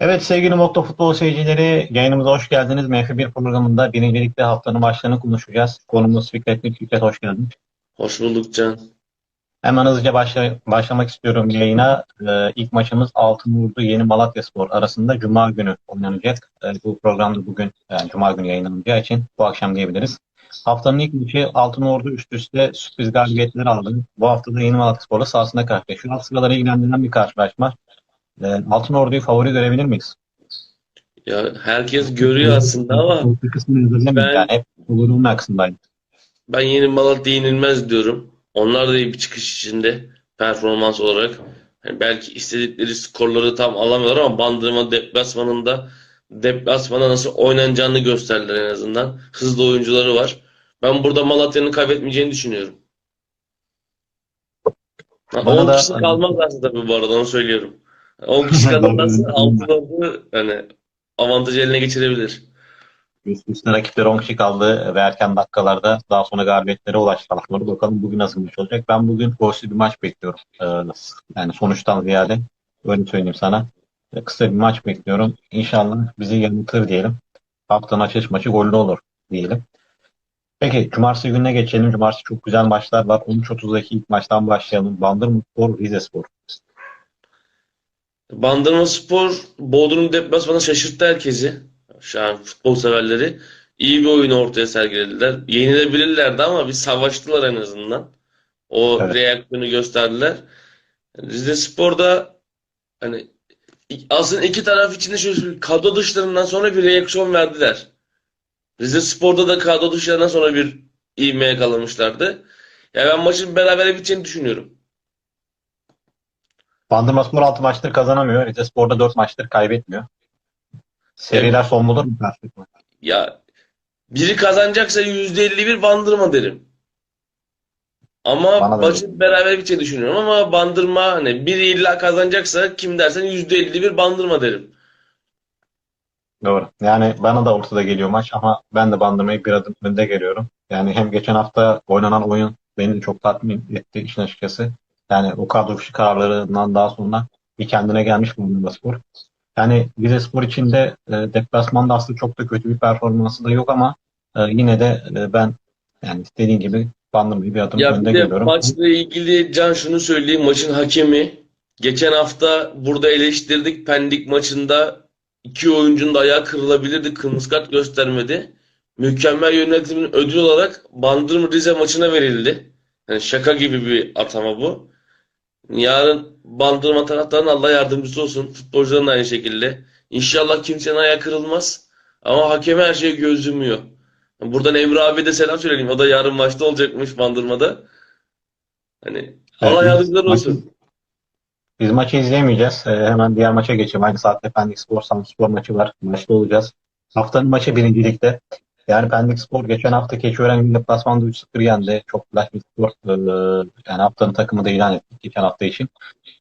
Evet sevgili Mokto Futbol seyircileri yayınımıza hoş geldiniz. MF1 programında birincilikte haftanın başlarını konuşacağız. Konumuz Fikretli Fikret hoş geldin. Hoş bulduk Can. Hemen hızlıca başla- başlamak istiyorum yayına. Ee, ilk maçımız Altınurdu Yeni Malatyaspor arasında Cuma günü oynanacak. Ee, bu programda bugün yani Cuma günü yayınlanacağı için bu akşam diyebiliriz. Haftanın ilk maçı Altınordu üst üste sürpriz galibiyetler aldı. Bu hafta da Yeni Malatyaspor'la sahasında karşılaşıyor. Alt sıraları ilgilendiren bir karşılaşma. Ee, Altınordu'yu favori görebilir miyiz? Ya herkes görüyor aslında ama Bir kısmını hazırlamayayım. Ben- Yani hep olur olma kısımdayım. ben yeni Malatya yenilmez diyorum. Onlar da iyi bir çıkış içinde performans olarak. Yani belki istedikleri skorları tam alamıyorlar ama Bandırma deplasmanında deplasmana nasıl oynanacağını gösterdiler en azından. Hızlı oyuncuları var. Ben burada Malatya'nın kaybetmeyeceğini düşünüyorum. Ha, Bana 10 da- kişi kalmazlarsa tabii bu arada onu söylüyorum. 10 kişi kalırlarsa altı yani avantajı eline geçirebilir. Üst üste rakipleri 10 kişi kaldı ve erken dakikalarda daha sonra galibiyetlere ulaştı. Altınordu. Bakalım bugün nasıl bir maç olacak. Ben bugün golsüz bir maç bekliyorum. Ee, yani sonuçtan ziyade öyle söyleyeyim sana. Kısa bir maç bekliyorum. İnşallah bizi yanıltır diyelim. Haftanın açılış maçı gollü olur diyelim. Peki cumartesi gününe geçelim. Cumartesi çok güzel maçlar var. 13.30'daki ilk maçtan başlayalım. Bandırmaspor, Rizespor. Bandırmaspor Bodrum deplasmanı şaşırttı herkesi. Şu an futbol severleri. İyi bir oyun ortaya sergilediler. Yenilebilirlerdi ama bir savaştılar en azından. O Evet. reaksiyonu gösterdiler. Rizespor'da hani aslında iki taraf için de şöyle kadro dışlarından sonra bir reaksiyon verdiler. Rizespor'da da kadro dışlarından sonra bir ivme yakalamışlardı. Ya ben maçın berabere biteceğini düşünüyorum. Bandırmaspor 6 maçtır kazanamıyor. Rizespor'da 4 maçtır kaybetmiyor. Seriler son bulur mu karşılıklı? Ya biri kazanacaksa %51 bandırma derim. Ama maçı beraber biteceğini düşünüyorum ama bandırma hani biri illa kazanacaksa kim dersen %51 bandırma derim. Doğru. Yani bana da ortada geliyor maç ama ben de Bandırma'yı bir adım önde görüyorum. Yani hem geçen hafta oynanan oyun beni çok tatmin etti işin açıkçası. Yani o kadro dışı kararlarından daha sonra bir kendine gelmiş Bandırmaspor. Yani Rizespor için de e, deplasmanda aslında çok da kötü bir performansı da yok ama e, yine de e, ben yani istediğin gibi Bandırma'yı bir adım Ya önde bir de görüyorum. maçla ilgili Can şunu söyleyeyim maçın hakemi geçen hafta burada eleştirdik Pendik maçında iki oyuncunun da ayağı kırılabilirdi kırmızı kart göstermedi. Mükemmel yönetimin ödül olarak Bandırma Rize maçına verildi. Yani şaka gibi bir atama bu. Yarın Bandırma taraftarının Allah yardımcısı olsun. Futbolcuların aynı şekilde. İnşallah kimsenin ayağı kırılmaz. Ama hakeme her şey göz yumuyor. Buradan Emre abi de selam söyleyelim. O da yarın maçta olacakmış Bandırma'da. Hani Allah Evet, yardımcıları maçı- olsun. Biz maçı izleyemeyeceğiz. Ee, hemen diğer maça geçelim. Aynı saatte Pendik Spor, Samspor maçı var. Maçta olacağız. Haftanın maçı birincilikte. Yani Pendik Spor geçen hafta Keçiören deplasmanda 3-0 yendi. Çok flash bir skor. Ee, yani haftanın takımı da ilan ettik geçen hafta için.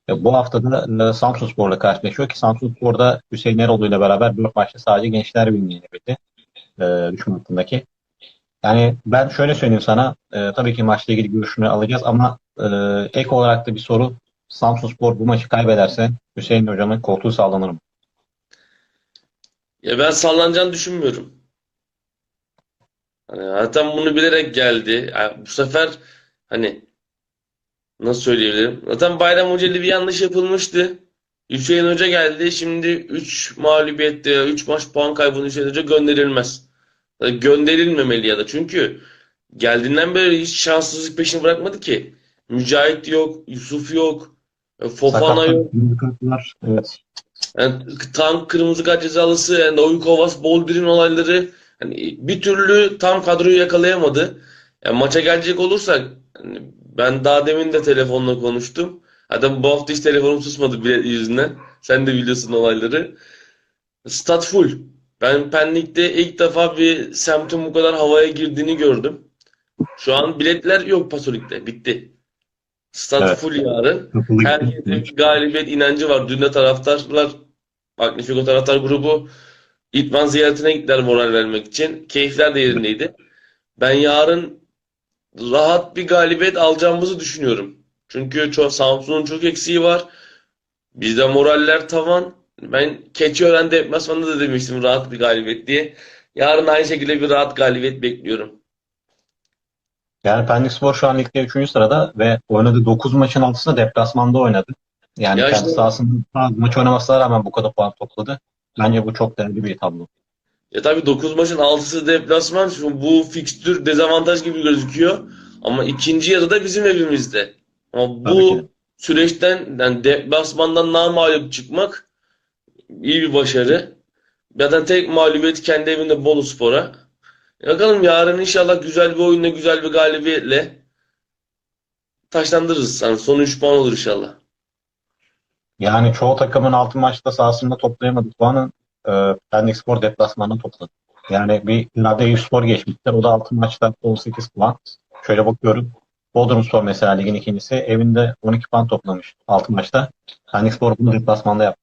E, bu hafta da e, Samsun Spor'la karşılaşıyor ki Samsun Spor'da Hüseyin Eroğlu ile beraber 4 maçta sadece Gençler Birliği'ni yenebildi. E, düşman. Yani ben şöyle söyleyeyim sana. e, tabii ki maçla ilgili görüşünü alacağız ama ek olarak da bir soru. Samsunspor bu maçı kaybederse Hüseyin Hocam'ın koltuğu sallanır mı? Ya ben sallanacağını düşünmüyorum. Hani zaten bunu bilerek geldi. Yani bu sefer hani nasıl söyleyebilirim? Zaten Bayram Hoca ile bir yanlış yapılmıştı. Hüseyin Hoca geldi. Şimdi 3 mağlubiyette 3 maç puan kaybını Hüseyin Hoca gönderilmez. Yani Gönderilmemeli ya da çünkü geldiğinden beri hiç şanssızlık peşini bırakmadı ki. Mücahit yok, Yusuf yok, e, Fofana yok. Evet. Yani tam kırmızı kart cezalısı, yani Oykovas, Boldrin olayları hani bir türlü tam kadroyu yakalayamadı. Yani maça gelecek olursak hani ben daha demin de telefonla konuştum. Hatta bu hafta hiç telefonum susmadı bilet yüzünden. Sen de biliyorsun olayları. Stat full. Ben Pendik'te ilk defa bir semtin bu kadar havaya girdiğini gördüm. Şu an biletler yok Pasolik'te. Bitti. Stat Evet. full yarın. Herkesin galibiyet inancı var. Dün de taraftarlar Magnifico taraftar grubu İtman ziyaretine gittiler moral vermek için. Keyifler de yerindeydi. Ben yarın rahat bir galibiyet alacağımızı düşünüyorum. Çünkü çok, Samsun'un çok eksiği var. Bizde moraller tavan. Ben Keçiören deplasmanında da demiştim rahat bir galibiyet diye. Yarın aynı şekilde bir rahat galibiyet bekliyorum. Yani Pendikspor şu an ligde 3. sırada ve oynadığı 9 maçın 6'sını deplasmanda oynadı. Yani Ya kendi işte- sahasında maç oynamasına rağmen bu kadar puan topladı. Bence bu çok değerli bir tablo. Ya tabii 9 maçın 6'sı deplasman. Şu bu fikstür dezavantaj gibi gözüküyor. Ama ikinci yarıda bizim evimizde. Ama bu süreçten yani deplasmandan namağlup çıkmak iyi bir başarı. Zaten tek mağlubiyet kendi evinde Boluspor'a. Bakalım yarın inşallah güzel bir oyunla, güzel bir galibiyetle taşlandırırız. Yani son 3 puan olur inşallah. Yani çoğu takımın 6 maçta sahasında toplayamadığı puanı e, Pendikspor deplasmanında topladı. Yani bir Nade Eyüpspor geçmişler. O da 6 maçta 18 puan. Şöyle bakıyorum. Bodrumspor mesela ligin ikincisi evinde 12 puan toplamış 6 maçta. Pendikspor bunu deplasmanda yaptı.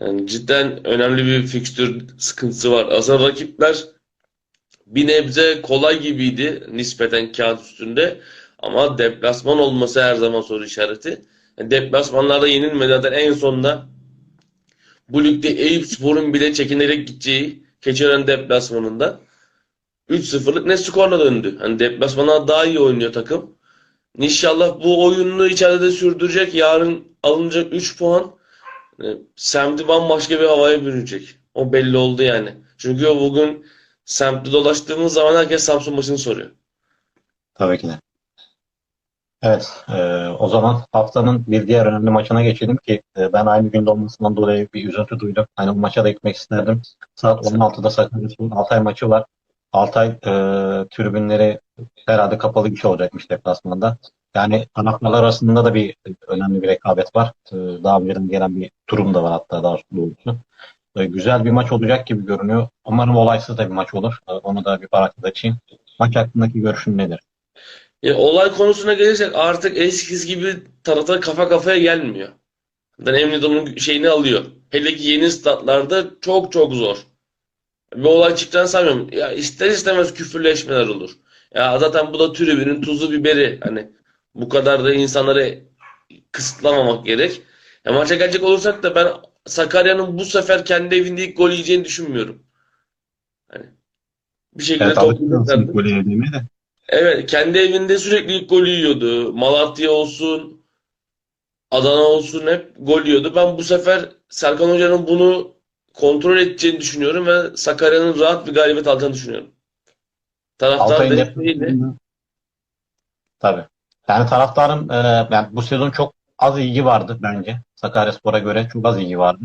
Yani cidden önemli bir fikstür sıkıntısı var. Aslında rakipler bir nebze kolay gibiydi nispeten kağıt üstünde. Ama deplasman olması her zaman soru işareti. Yani deplasmanlarda yenilmedi. Zaten en sonunda bu ligde Eyüpspor'un bile çekinerek gideceği Keçiören deplasmanında 3-0'lık ne skorla döndü. Hani deplasmana daha iyi oynuyor takım. İnşallah bu oyununu içeride de sürdürecek. Yarın alınacak 3 puan e, semti bambaşka bir havaya bürünecek. O belli oldu yani. Çünkü bugün semtte dolaştığımız zaman herkes Samsun maçını soruyor. Tabii ki de. Evet, e, o zaman haftanın bir diğer önemli maçına geçelim ki e, ben aynı günde olmasından dolayı bir üzüntü duydum. Hani bu maça da gitmek isterdim. Saat 16'da Sakaryaspor'un Altay maçı var. Altay e, tribünleri herhalde kapalı bir şey olacakmış deplasmanda. Yani taraftarlar arasında da bir önemli bir rekabet var. E, daha önceden gelen bir durum da var hatta daha doğrusu. E, güzel bir maç olacak gibi görünüyor. Umarım olaysız da bir maç olur. E, onu da bir parantez açayım. Maç hakkındaki görüşün nedir? Ya, olay konusuna gelirsek artık eskisi gibi taraftar kafa kafaya gelmiyor. Ben Emre de onun şeyini alıyor. Hele ki yeni statlarda çok çok zor. Bir olay çıkacağını sanmıyorum. Ya ister istemez küfürleşmeler olur. Ya zaten bu da tribünün tuzu biberi. Hani bu kadar da insanları kısıtlamamak gerek. Ya maça gelecek olursak da ben Sakarya'nın bu sefer kendi evinde ilk gol yiyeceğini düşünmüyorum. Hani bir şekilde Evet topu alışkınsın golü yediğime de. Evet, kendi evinde sürekli ilk golü yiyordu. Malatya olsun, Adana olsun hep gol yiyordu. Ben bu sefer Serkan Hoca'nın bunu kontrol edeceğini düşünüyorum ve Sakarya'nın rahat bir galibiyet alacağını düşünüyorum. Taraftar desteğiyle. Tabii. Yani taraftarın e, yani bu sezon çok az ilgi vardı bence. Sakaryaspor'a göre çok az ilgi vardı.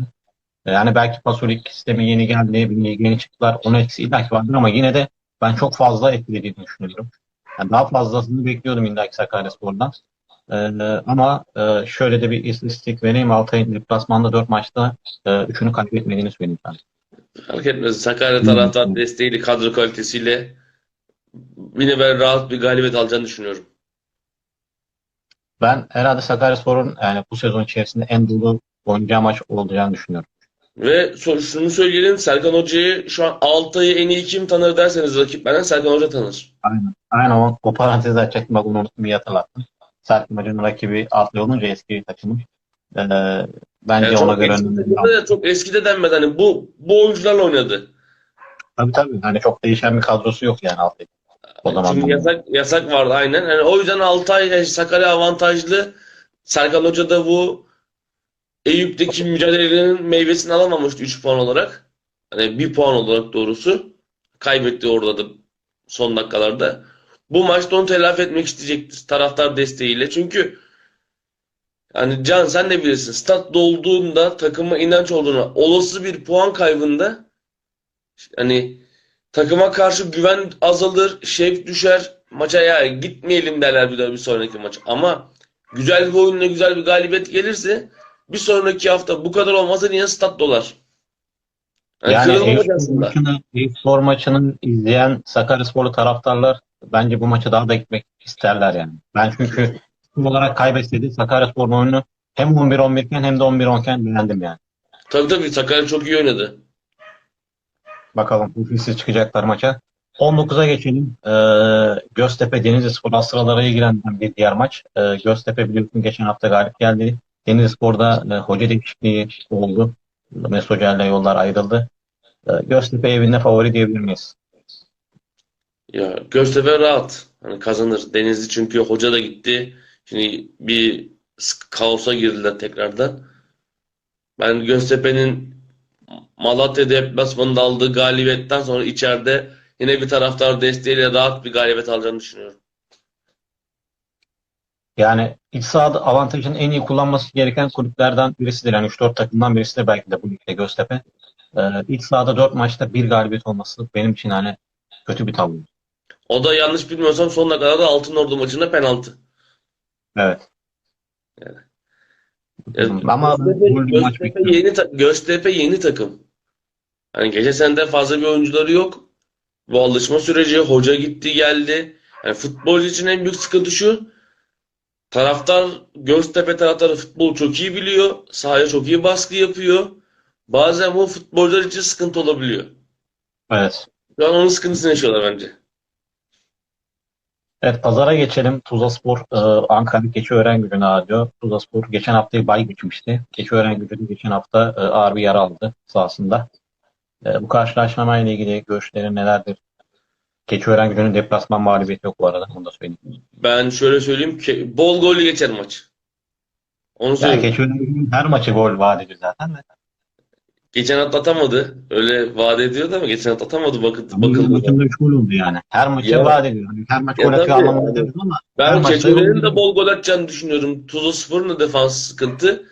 E, Yani belki Pasolik sistemi yeni geldi, yeni çıktılar. Onun etkisi illaki vardır ama yine de ben çok fazla etkilediğini düşünüyorum. Yani daha fazlasını bekliyordum illaki Sakaryaspor'dan. E, ama e, şöyle de bir istatistik vereyim. Altay'ın deplasmanda 4 maçta e, 3'ünü kaybetmediğini söyleyeyim ben. Fark etmez. Sakarya taraftar desteğiyle, kadro kalitesiyle yine ben rahat bir galibiyet alacağını düşünüyorum. Ben herhalde Sakaryaspor'un yani bu sezon içerisinde en dolu oynayacağı maç olacağını düşünüyorum. Ve şunu söyleyelim, Serkan Hoca'yı şu an Altay'ı en iyi kim tanır derseniz rakip benden Serkan Hoca tanır. Aynen. Aynen o, o parantezi açacaktım. Bak onu unuttum bir hatırlattım. Sert Maç'ın rakibi Altay olunca eski takımı. Ee, bence Yani ona çok göre eski önünde de çok eskide denmedi. Hani bu bu oyuncularla oynadı. Tabii tabii. Hani çok değişen bir kadrosu yok yani Altay. O zaman Çünkü yasak yasak vardı aynen. Yani o yüzden Altay yani Sakarya avantajlı. Serkan Hoca da bu Eyüp'teki mücadelenin meyvesini alamamıştı 3 puan olarak. Hani 1 puan olarak doğrusu. Kaybetti orada da son dakikalarda. Bu maçta onu telafi etmek isteyecektir taraftar desteğiyle. Çünkü hani Can sen de bilirsin. Stat dolduğunda takıma inanç olduğuna olası bir puan kaybında hani takıma karşı güven azalır, şevk düşer. Maça ya gitmeyelim derler bir daha bir sonraki maç. Ama güzel bir oyunla güzel bir galibiyet gelirse bir sonraki hafta bu kadar olmasa yine stat dolar. Yani, Yani kırılmamak Eyüpspor aslında. maçını, Eyüpspor maçını izleyen Sakaryasporlu taraftarlar bence bu maça daha da gitmek isterler yani. Ben çünkü takım olarak kaybetseydi Sakaryaspor'un oyunu hem 11-11 iken hem de 11-10 iken beğendim yani. Tabii tabii Sakarya çok iyi oynadı. Bakalım Ufisi çıkacaklar maça. 19'a geçelim. Ee, Göztepe Denizli Spor sıralara ilgilenen bir diğer maç. Ee, Göztepe biliyorsun geçen hafta galip geldi. Denizlispor'da e, hoca değişikliği oldu. Mesut Hoca ile yollar ayrıldı. E, Göztepe evinde favori diyebilir miyiz? Ya Göztepe rahat. Hani kazanır. Denizli çünkü hoca da gitti. Şimdi bir kaosa girdiler tekrardan. Ben Göztepe'nin Malatya deplasmanında aldığı galibiyetten sonra içeride yine bir taraftar desteğiyle rahat bir galibiyet alacağını düşünüyorum. Yani iç sahada avantajını en iyi kullanması gereken kulüplerden birisidir. Yani 3-4 takımdan birisidir belki de bu ligde Göztepe. E, iç sahada 4 maçta bir galibiyet olması benim için hani kötü bir tablo. O da yanlış bilmiyorsam sonuna kadar da Altınordu maçında penaltı. Evet. Ya, Ama Göztepe, Göztepe yeni ta- Göztepe yeni takım. Hani geçen seneden fazla bir oyuncuları yok. Bu alışma süreci, hoca gitti geldi. Yani futbolcu için en büyük sıkıntı şu. Taraftar, Göztepe taraftarı futbol çok iyi biliyor. Sahaya çok iyi baskı yapıyor. Bazen bu futbolcular için sıkıntı olabiliyor. Evet. Şu an onun sıkıntısını yaşıyorlar bence. Evet, pazara geçelim. Tuzlaspor e, Ankara Keçiören gücünü ağırlıyor. Tuzlaspor geçen haftayı bay geçmişti. Keçiören gücü de geçen hafta e, ağır bir yara aldı sahasında. E, bu karşılaşma ile ilgili görüşlerin nelerdir? Keçiören gücünün deplasman mağlubiyeti yok bu arada. Onu da söyleyeyim. Ben şöyle söyleyeyim ki bol gollü geçer maç. Onu Yani söyleyeyim. Keçiören gücünün her maçı gol vaat ediyor zaten de. Geçen hafta atamadı. Öyle vaat ediyordu ama geçen hafta atamadı bakın, maçında 3 gol oldu yani. Her maçı Ya. vaat ediyor. Yani her maç gol atıyor anlamında ama Ben gol de bol gol atacağını düşünüyorum. Tuzlaspor'un da defansı sıkıntı.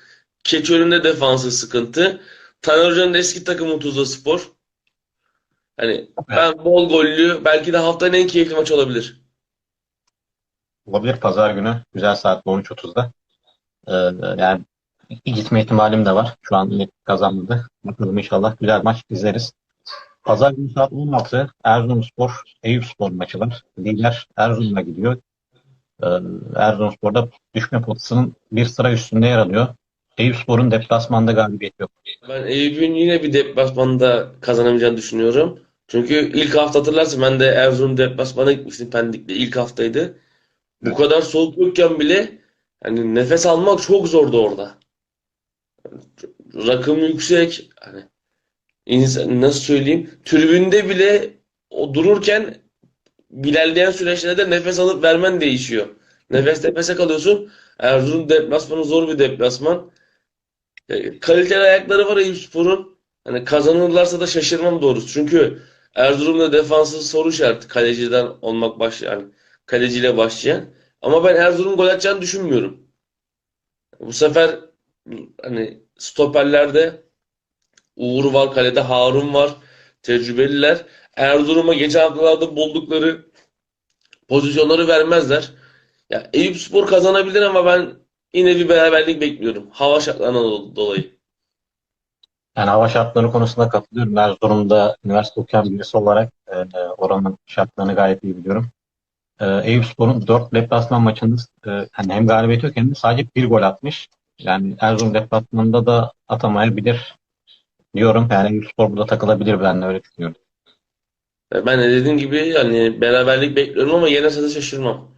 Keçiören'in de defansı sıkıntı. Taner Hoca'nın eski takımı Tuzlaspor. Hani ben bol gollü belki de haftanın en keyifli maçı olabilir. Olabilir pazar günü. Güzel saatte 13.30'da. Ee, yani gitme ihtimalim de var. Şu an net kazanmadı. Bakalım inşallah güzel maç izleriz. Pazar günü saat 16 Erzurumspor, Eyüpspor maçı var. Lider Erzurum'a gidiyor. Ee, Erzurumspor'da düşme potasının bir sıra üstünde yer alıyor. Eyüpspor'un deplasmanda galibiyeti yok. Ben Eyüp'ün yine bir deplasmanda kazanamayacağını düşünüyorum. Çünkü ilk hafta hatırlarsın ben de Erzurum deplasmana gitmiştim Pendik'te ilk haftaydı. Bu kadar soğuk yokken bile hani nefes almak çok zordu orada. Rakım yüksek. Hani insan, nasıl söyleyeyim? Tribünde bile o dururken ilerleyen süreçlerde de nefes alıp vermen değişiyor. Nefes nefese kalıyorsun. Erzurum deplasmanı zor bir deplasman. E, Kaliteli ayakları var Eyüpspor'un. Hani kazanırlarsa da şaşırmam doğrusu. Çünkü Erzurum'da defansı soru işareti kaleciden olmak başlayan, yani kaleciyle başlayan. Ama ben Erzurum gol atacağını düşünmüyorum. Bu sefer hani stoperlerde Uğur var, kalede Harun var. Tecrübeliler. Erzurum'a geçen haftalarda buldukları pozisyonları vermezler. Ya Eyüpspor kazanabilir ama ben yine bir beraberlik bekliyorum. Hava şartlarından do- dolayı. Yani hava şartları konusunda katılıyorum. Erzurum'da üniversite okuyan birisi olarak e, oranın şartlarını gayet iyi biliyorum. E, Eyüpspor'un 4 deplasman maçında e, hani hem galibiyeti yok hem de sadece bir gol atmış. Yani Erzurum deplasmanında da atamayabilir diyorum. Yani Eyüpspor burada takılabilir ben de öyle düşünüyorum. Ya Ben de dediğim gibi hani beraberlik bekliyorum ama yenerse de şaşırmam.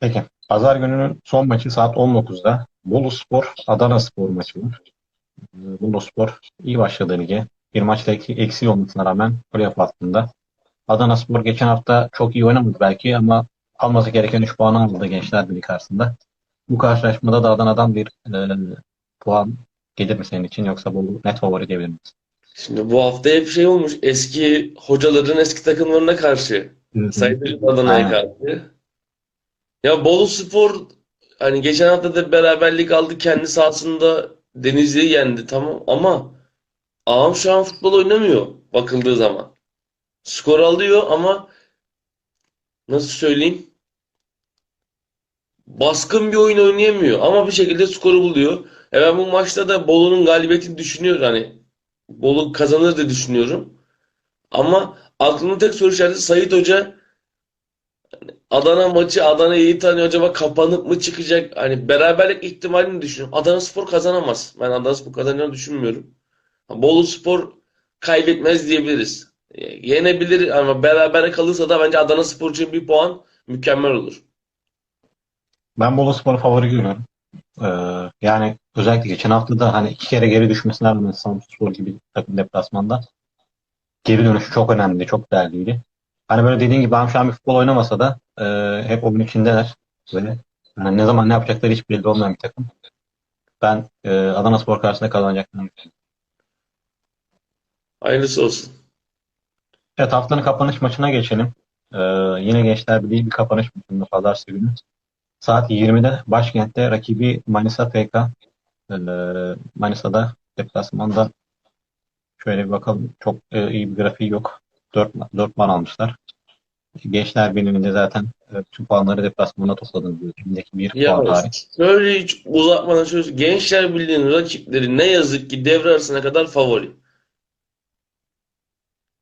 Peki. Pazar gününün son maçı saat 19'da. Boluspor Adanaspor maçı var. E, Boluspor iyi başladı lige. Bir maçta ek- eksiği olmasına rağmen playoff hattında. Adanaspor geçen hafta çok iyi oynamadı belki ama alması gereken 3 puanı aldı Gençler Birliği karşısında. Bu karşılaşmada da Adana'dan bir e, puan gelir mi senin için yoksa Bolu net favori diyebilir miyiz? Şimdi bu hafta hep şey olmuş. Eski hocaların eski takımlarına karşı. Sayın Adana'ya karşı. Ya Boluspor hani geçen hafta da beraberlik aldı. Kendi sahasında Denizli'yi yendi tamam ama Ağam şu an futbol oynamıyor bakıldığı zaman. Skor alıyor ama nasıl söyleyeyim? Baskın bir oyun oynayamıyor ama bir şekilde skoru buluyor. E ben bu maçta da Bolu'nun galibiyetini düşünüyorum. Hani Bolu kazanır diye düşünüyorum. Ama aklımda tek soru işareti Sait Hoca Adana maçı Adana'yı iyi tanıyor. Acaba kapanıp mı çıkacak? Hani beraberlik ihtimalini düşünüyorum. Adana Spor kazanamaz. Ben Adana Spor kazanacağını düşünmüyorum. Bolu Spor kaybetmez diyebiliriz. E, Yenebilir ama beraber kalırsa da bence Adana Spor için bir puan mükemmel olur. Ben Boluspor'u favori görüyorum. Ee, yani özellikle geçen hafta da hani iki kere geri düşmesine rağmen Samsunspor gibi takım deplasmanda geri dönüşü çok önemliydi, çok değerliydi. Hani böyle dediğin gibi şu an bir futbol oynamasa da e, hep oyun içindeler ve yani ne zaman ne yapacakları hiç belli olmayan bir takım. Ben e, Adanaspor karşısında kazanacaklarını düşünüyorum. Hayırlısı olsun. Evet haftanın kapanış maçına geçelim. Ee, yine Gençler Birliği bir kapanış maçında pazartesi günü. Saat 20'de başkentte rakibi Manisa FK. Ee, Manisa'da deplasmanda şöyle bir bakalım. Çok e, iyi bir grafiği yok. 4, 4 puan almışlar. Gençler Birliği'nde zaten e, tüm puanları deplasmana topladığını diyor. Şimdiki bir Ya puan hariç. şöyle hiç uzatmadan şöyle Gençler Birliği'nin rakipleri ne yazık ki devre arasına kadar favori.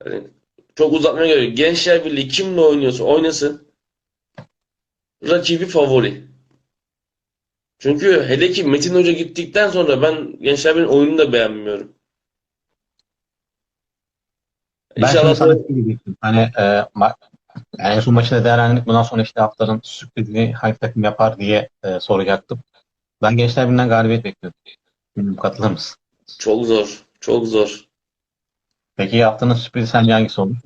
Yani çok uzatmaya yok. Gençler Birliği kimle oynuyorsa oynasın rakibi favori. Çünkü hele ki Metin Hoca gittikten sonra ben Gençler Birliği'nin oyununu da beğenmiyorum. Ben İnşallah sana şey diyecektim. Hani e, ma- yani en son maçında değerlendirdik. Bundan sonra işte haftanın sürprizini hangi takım yapar diye e, soracaktım. Ben Gençler Birliği'nden galibiyet bekliyorum. Bilmiyorum katılır mısın? çok zor. Çok zor. Peki haftanın sürprizi sence hangisi olur?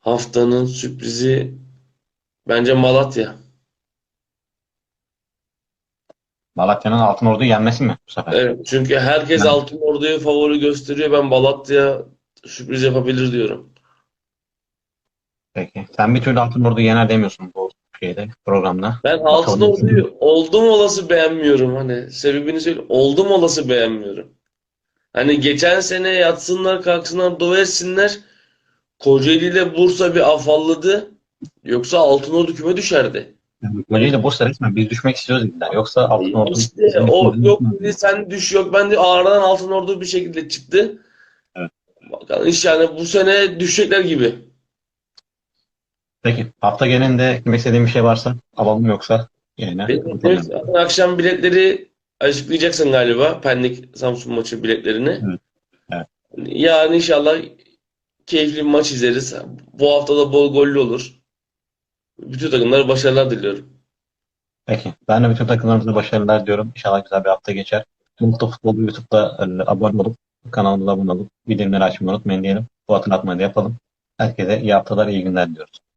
Haftanın sürprizi bence Malatya. Malatya'nın Altınordu'yu yenmesi mi bu sefer? Evet, çünkü herkes Yani- Altınordu'yu favori gösteriyor. Ben Malatya sürpriz yapabilir diyorum. Peki. Sen bir türlü Altınordu'yu yener demiyorsun bu şeyde programda. Ben Bakalım. Altınordu'yu oldum olası beğenmiyorum. Hani sebebini söyle. Oldum olası beğenmiyorum. Hani geçen sene yatsınlar kalksınlar dua etsinler. Kocaeli ile Bursa bir afalladı. Yoksa Altınordu küme düşerdi. Yani Kocaeli Bursa resmen biz düşmek istiyoruz dediler. Yoksa Altınordu İşte o yok dedi sen düş yok ben de ağırdan Altınordu bir şekilde çıktı. Evet. Bakalım iş yani bu sene düşecekler gibi. Peki. Hafta genelinde eklemek istediğim bir şey varsa alalım yoksa yine Evet, akşam biletleri açıklayacaksın galiba. Pendik Samsun maçı biletlerini. Evet, evet. Yarın inşallah keyifli bir maç izleriz. Bu hafta da bol gollü olur. Bütün takımlara başarılar diliyorum. Peki. Ben de bütün takımlarımıza başarılar diyorum. İnşallah güzel bir hafta geçer. Mutlu Futbol YouTube'da e, abone olup kanalımıza abone olup bildirimleri açmayı unutmayın diyelim. Bu hatırlatmayı da yapalım. Herkese iyi haftalar, iyi günler diliyoruz.